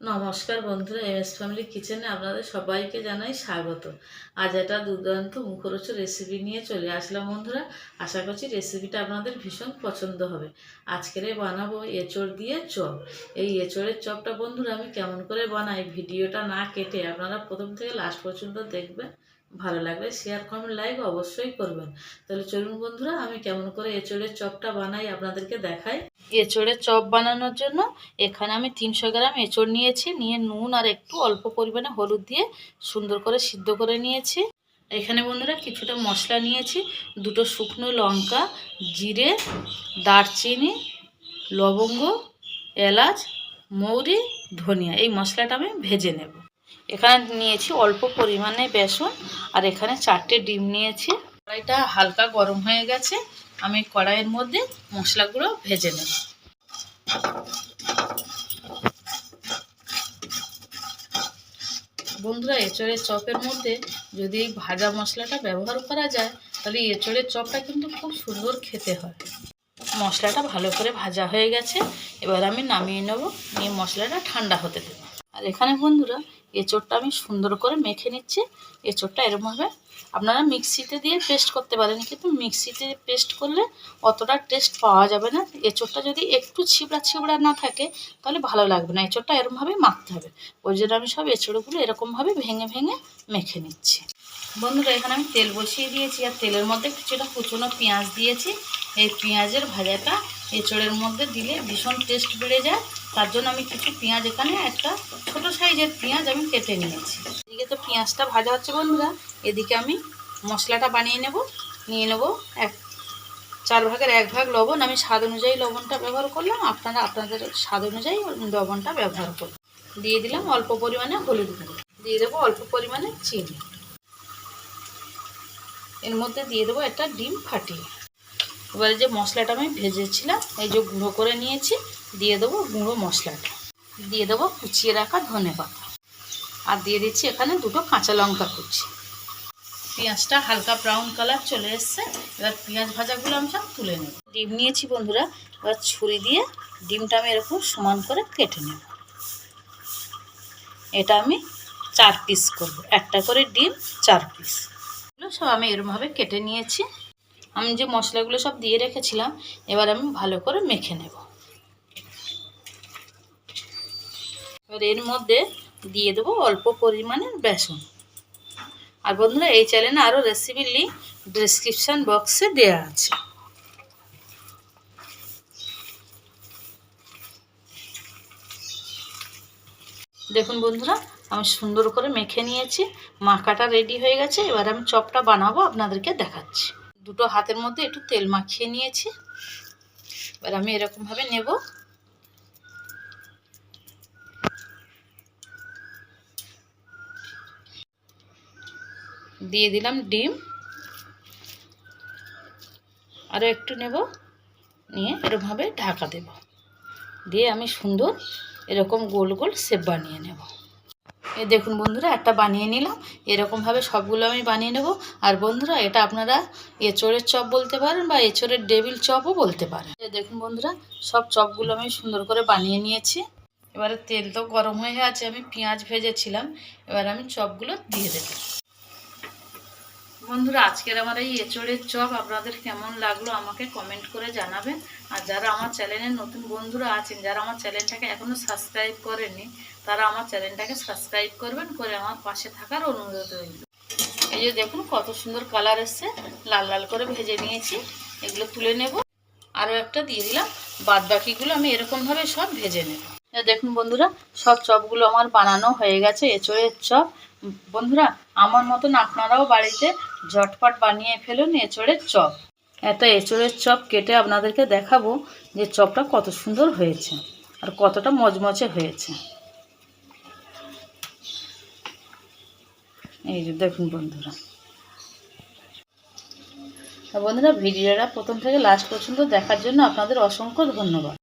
নমস্কার বন্ধুরা M S family কিচেনে আপনাদের সবাইকে জানাই স্বাগত। আজ একটা দুর্দান্ত মুখরোচ রেসিপি নিয়ে চলে আসলাম বন্ধুরা। আশা করছি রেসিপিটা আপনাদের ভীষণ পছন্দ হবে। আজকের বানাবো এঁচড় দিয়ে চপ। এই এঁচড়ের চপটা বন্ধুরা আমি কেমন করে বানাই, ভিডিওটা না কেটে আপনারা প্রথম থেকে লাস্ট পর্যন্ত দেখবেন। ভালো লাগলে শেয়ার কমেন্ট লাইক অবশ্যই করবেন। তাহলে চলুন বন্ধুরা, আমি কেমন করে এঁচড়ের চপটা বানাই আপনাদেরকে দেখাই। এঁচড়ের চপ বানানোর জন্য এখানে আমি তিনশো গ্রাম এঁচড় নিয়েছি, নিয়ে নুন আর একটু অল্প পরিমাণে হলুদ দিয়ে সুন্দর করে সিদ্ধ করে নিয়েছি। এখানে বন্ধুরা কিছুটা মশলা নিয়েছি, দুটো শুকনো লঙ্কা, জিরে, দারচিনি, লবঙ্গ, এলাচ, মৌরি, ধনিয়া। এই মশলাটা আমি ভেজে নেব। এখানে নিয়েছি অল্প পরিমাণে বেসন, আর এখানে চারটে ডিম নিয়েছি। কড়াইটা হালকা গরম হয়ে গেছে, আমি কড়াইয়ের মধ্যে মশলাগুলো ভেজে নেব। বন্ধুরা, এঁচড়ের চপের মধ্যে যদি এই ভাজা মশলাটা ব্যবহার করা যায়, তাহলে এঁচড়ের চপটা কিন্তু খুব সুন্দর খেতে হয়। মশলাটা ভালো করে ভাজা হয়ে গেছে, এবার আমি নামিয়ে নেব, নিয়ে মশলাটা ঠান্ডা হতে দেবো। আর এখানে বন্ধুরা এঁচড়টা আমি সুন্দর করে মেখে নিচ্ছি। এঁচড়টা এরকমভাবে আপনারা মিক্সিতে দিয়ে পেস্ট করতে পারেন, কিন্তু মিক্সিতে পেস্ট করলে অতটা টেস্ট পাওয়া যাবে না। এঁচড়টা যদি একটু ছিবড়া ছিবড়া না থাকে, তাহলে ভালো লাগবে না। এঁচড়টা এরকমভাবেই মাখতে হবে। ওই জন্য আমি সব এঁচড়গুলো এরকমভাবে ভেঙে ভেঙে মেখে নিচ্ছি। বন্ধুরা, এখানে আমি তেল বসিয়ে দিয়েছি, আর তেলের মধ্যে কিছুটা কুচনো পেঁয়াজ দিয়েছি। এই পেঁয়াজের ভাজাটা এঁচড়ের মধ্যে দিলে ভীষণ টেস্ট বেড়ে যায়। তার জন্য আমি কিছু পেঁয়াজ এখানে একটা ছোট সাইজের পেঁয়াজ আমি কেটে নিয়েছি। এদিকে তো পেঁয়াজটা ভাজা হচ্ছে বন্ধুরা, এদিকে আমি মশলাটা বানিয়ে নেব, নিয়ে নেব এক, চার ভাগের এক ভাগ লবণ। আমি স্বাদ অনুযায়ী লবণটা ব্যবহার করলাম, আপনারা, আপনাদের স্বাদ অনুযায়ী লবণটা ব্যবহার করুন। দিয়ে দিলাম অল্প পরিমাণে হলুদ গুঁড়ো। দিয়ে দেবো অল্প পরিমাণে চিনি। এর মধ্যে দিয়ে দেবো একটা ডিম ফাটিয়ে। এবারে যে মশলাটা আমি ভেজেছিলাম, এই যে গুঁড়ো করে নিয়েছি, দিয়ে দেবো গুঁড়ো মশলাটা। দিয়ে দেবো কুচিয়ে রাখা ধনে পাতা। আর দিয়ে দিচ্ছি এখানে দুটো কাঁচা লঙ্কা কুচি। পেঁয়াজটা হালকা ব্রাউন কালার চলে এসছে। এবার পেঁয়াজ ভাজাগুলো আমি সব তুলে নেব। ডিম নিয়েছি বন্ধুরা, এবার ছুরি দিয়ে ডিমটা আমি এরকম সমান করে কেটে নেব। এটা আমি চার পিস করব। একটা করে ডিম, চার পিস এগুলো সব আমি এরমভাবে কেটে নিয়েছি। আমি যে মশলাগুলো সব দিয়ে রেখেছিলাম, এবার আমি ভালো করে মেখে নেব। এবার এর মধ্যে দিয়ে দেবো অল্প পরিমাণের বেসন। আর বন্ধুরা, এই চ্যানেলে আরও রেসিপির লিঙ্ক ডিসক্রিপশান বক্সে দেওয়া আছে। দেখুন বন্ধুরা, আমি সুন্দর করে মেখে নিয়েছি, মাখাটা রেডি হয়ে গেছে, এবার আমি চপটা বানাবো, আপনাদেরকে দেখাচ্ছি। দুটো হাতের মধ্যে একটু তেল মাখিয়ে নিয়েছি। এবার আমি এরকমভাবে নেব। দিয়ে দিলাম ডিম। আরও একটু নেব। নিয়ে এরকমভাবে ঢাকা দেব। দিয়ে আমি সুন্দর এরকম গোল গোল শেপ বানিয়ে নেব। এই দেখুন বন্ধুরা, একটা বানিয়ে নিলাম। এরকমভাবে সবগুলো আমি বানিয়ে নেব। আর বন্ধুরা, এটা আপনারা এঁচড়ের চপ বলতে পারেন বা এঁচড়ের ডেবিল চপও বলতে পারেন। এ দেখুন বন্ধুরা, সব চপগুলো আমি সুন্দর করে বানিয়ে নিয়েছি। এবারে তেল তো গরম হয়ে আছে, আমি পেঁয়াজ ভেজেছিলাম। এবার আমি চপগুলো দিয়ে দেবো। বন্ধুরা, আজকের আমার এই এঁচড়ের চপ আপনাদের কেমন লাগল আমাকে কমেন্ট করে জানাবেন। আর যারা আমার চ্যানেলের নতুন বন্ধুরা আছেন, যারা আমার চ্যানেলটাকে এখনও সাবস্ক্রাইব করেনি তারা আমার চ্যানেলটাকে সাবস্ক্রাইব করবেন, করে আমার পাশে থাকার অনুরোধ রইল। এই যে দেখুন, কত সুন্দর কালার এসছে। লাল লাল করে ভেজে নিয়েছি। এগুলো তুলে নেব। আরও একটা দিয়ে দিলাম। বাদ বাকিগুলো আমি এরকমভাবে সব ভেজে নেব। দেখুন বন্ধুরা, সব চপগুলো আমার বানানো হয়ে গেছে, এঁচড়ের চপ। বন্ধুরা, আমার মতন আপনারাও বাড়িতে ঝটপট বানিয়ে ফেলুন এঁচড়ের চপ। একটা এঁচড়ের চপ কেটে আপনাদেরকে দেখাবো যে চপটা কত সুন্দর হয়েছে আর কতটা মজমচে হয়েছে। এই যে দেখুন বন্ধুরা। বন্ধুরা, ভিডিওটা প্রথম থেকে লাস্ট পর্যন্ত দেখার জন্য আপনাদের অসংখ্য ধন্যবাদ।